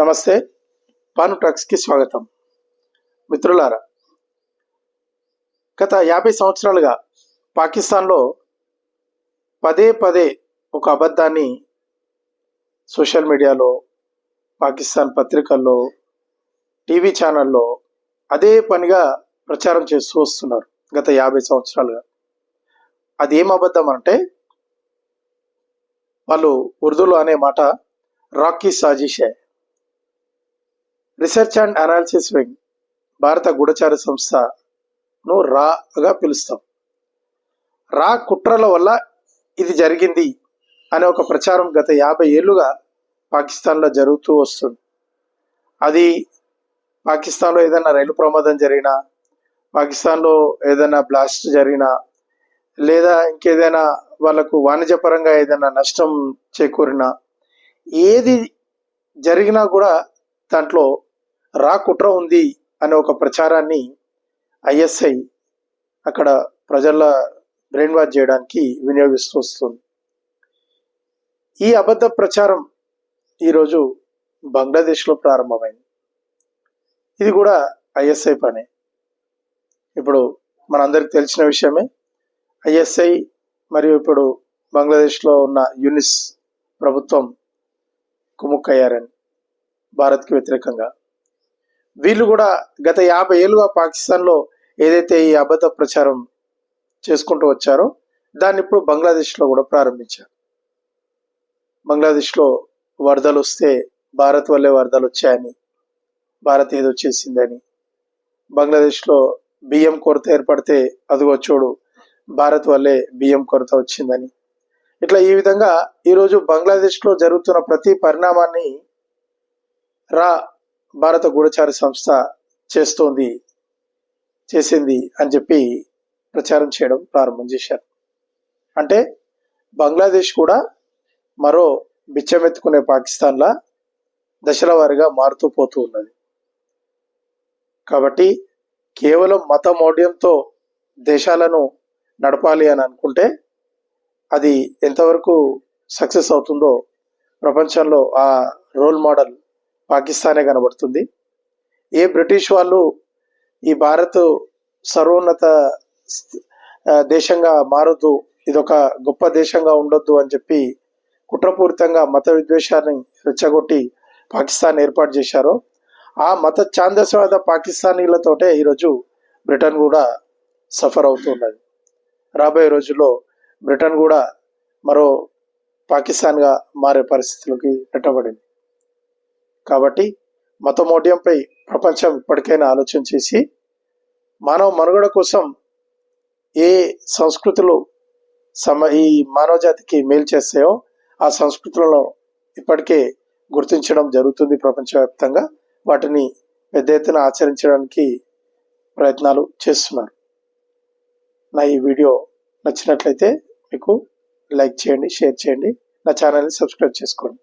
నమస్తే పాను టాక్స్కి స్వాగతం. మిత్రులారా గత యాభై సంవత్సరాలుగా పాకిస్తాన్లో పదే పదే ఒక అబద్ధాన్ని సోషల్ మీడియాలో పాకిస్తాన్ పత్రికల్లో టీవీ ఛానల్లో అదే పనిగా ప్రచారం చేస్తూ వస్తున్నారు గత యాభై సంవత్సరాలుగా. అది ఏం అబద్ధం అంటే వాళ్ళు ఉర్దూలో అనే మాట రాకీ సాజిషే. రీసెర్చ్ అండ్ అనాలిసిస్ వింగ్ భారత గూఢచార సంస్థను రాగా పిలుస్తాం. రా కుట్రల వల్ల ఇది జరిగింది అనే ఒక ప్రచారం గత యాభై ఏళ్ళుగా పాకిస్తాన్లో జరుగుతూ వస్తుంది. అది పాకిస్తాన్లో ఏదైనా రైలు ప్రమాదం జరిగినా పాకిస్తాన్లో ఏదైనా బ్లాస్ట్ జరిగినా లేదా ఇంకేదైనా వాళ్ళకు వాణిజ్యపరంగా ఏదైనా నష్టం చేకూరినా ఏది జరిగినా కూడా దాంట్లో రా కుట్ర ఉంది అనే ఒక ప్రచారాన్ని ఐఎస్ఐ అక్కడ ప్రజల బ్రెయిన్ వాష్ చేయడానికి వినియోగిస్తూ వస్తుంది. ఈ అబద్ధ ప్రచారం ఈరోజు బంగ్లాదేశ్లో ప్రారంభమైంది. ఇది కూడా ఐఎస్ఐ పనే. ఇప్పుడు మనందరికి తెలిసిన విషయమే ఐఎస్ఐ మరియు ఇప్పుడు బంగ్లాదేశ్లో ఉన్న యునిస్ ప్రభుత్వం కుముక్కయ్యారని భారత్కి వ్యతిరేకంగా. వీళ్ళు కూడా గత యాభై ఏళ్ళుగా పాకిస్తాన్లో ఏదైతే ఈ అబద్ధ ప్రచారం చేసుకుంటూ వచ్చారో దాన్ని ఇప్పుడు బంగ్లాదేశ్లో కూడా ప్రారంభించారు. బంగ్లాదేశ్లో వరదలు వస్తే భారత్ వల్లే వరదలు వచ్చాయని భారత్ ఏదో చేసిందని బంగ్లాదేశ్లో బియ్యం కొరత ఏర్పడితే అదిగో చూడు భారత్ వల్లే బియ్యం కొరత వచ్చిందని. ఇట్లా ఈ విధంగా ఈరోజు బంగ్లాదేశ్లో జరుగుతున్న ప్రతి పరిణామాన్ని రా భారత గూఢచార సంస్థ చేస్తోంది చేసింది అని చెప్పి ప్రచారం చేయడం ప్రారంభం చేశారు. అంటే బంగ్లాదేశ్ కూడా మరో బిచ్చమెత్తుకునే పాకిస్తాన్లా దశల వారీగా మారుతూ పోతూ ఉన్నది. కాబట్టి కేవలం మత మౌఢ్యంతో దేశాలను నడపాలి అని అనుకుంటే అది ఎంతవరకు సక్సెస్ అవుతుందో ప్రపంచంలో ఆ రోల్ మోడల్ పాకిస్తానే కనబడుతుంది. ఏ బ్రిటిష్ వాళ్ళు ఈ భారత్ సర్వోన్నత దేశంగా మారొద్దు ఇదొక గొప్ప దేశంగా ఉండొద్దు అని చెప్పి కుట్రపూరితంగా మత విద్వేషాన్ని రెచ్చగొట్టి పాకిస్తాన్ ఏర్పాటు చేశారో. ఆ మత ఛాందస్వాద పాకిస్తానీలతోటే ఈరోజు బ్రిటన్ కూడా సఫర్ అవుతున్నది. రాబోయే రోజుల్లో బ్రిటన్ కూడా మరో పాకిస్తాన్గా మారే పరిస్థితులకి నెట్టబడింది. కాబట్టి మతమౌఢ్యంపై ప్రపంచం ఇప్పటికైనా ఆలోచన చేసి మానవ మనుగడ కోసం ఏ సంస్కృతులు సమ ఈ మానవ జాతికి మేలు చేస్తాయో ఆ సంస్కృతులను ఇప్పటికే గుర్తించడం జరుగుతుంది ప్రపంచవ్యాప్తంగా. వాటిని పెద్ద ఎత్తున ఆచరించడానికి ప్రయత్నాలు చేస్తున్నారు. నా ఈ వీడియో నచ్చినట్లయితే మీకు లైక్ చేయండి షేర్ చేయండి. నా ఛానల్ని సబ్స్క్రైబ్ చేసుకోండి.